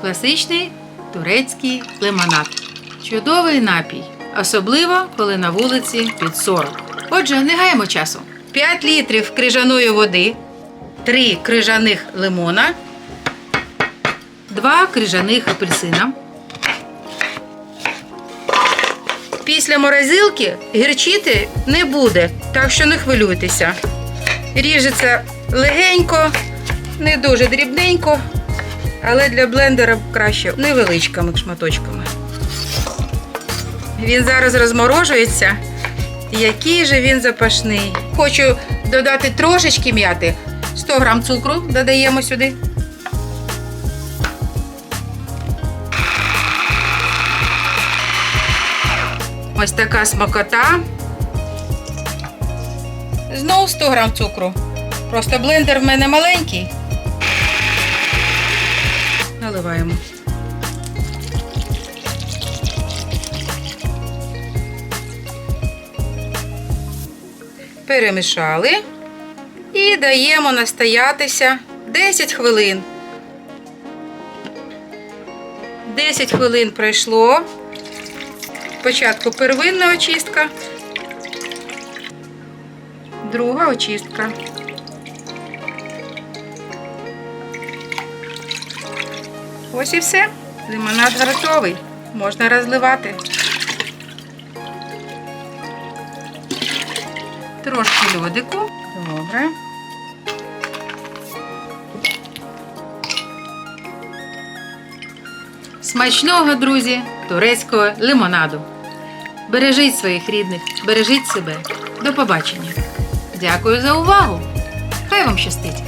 Класичний турецький лимонад. Чудовий напій, особливо коли на вулиці під 40. Отже, не гаємо часу. 5 літрів крижаної води, 3 крижаних лимона, 2 крижаних апельсина. Після морозилки гірчити не буде, так що не хвилюйтеся. Ріжеться легенько, не дуже дрібненько, але для блендера краще невеличкими шматочками. Він зараз розморожується. Який же він запашний. Хочу додати трошечки м'яти. 100 грам цукру додаємо сюди. Ось така смакота. Знову 100 грам цукру. Просто блендер в мене маленький. Наливаємо. Перемішали і даємо настоятися 10 хвилин. 10 хвилин пройшло. Спочатку первинна очистка, друга очистка. Ось і все. Лимонад готовий. Можна розливати. Трошки льодику. Добре. Смачного, друзі, турецького лимонаду. Бережіть своїх рідних, бережіть себе. До побачення. Дякую за увагу. Хай вам щастить!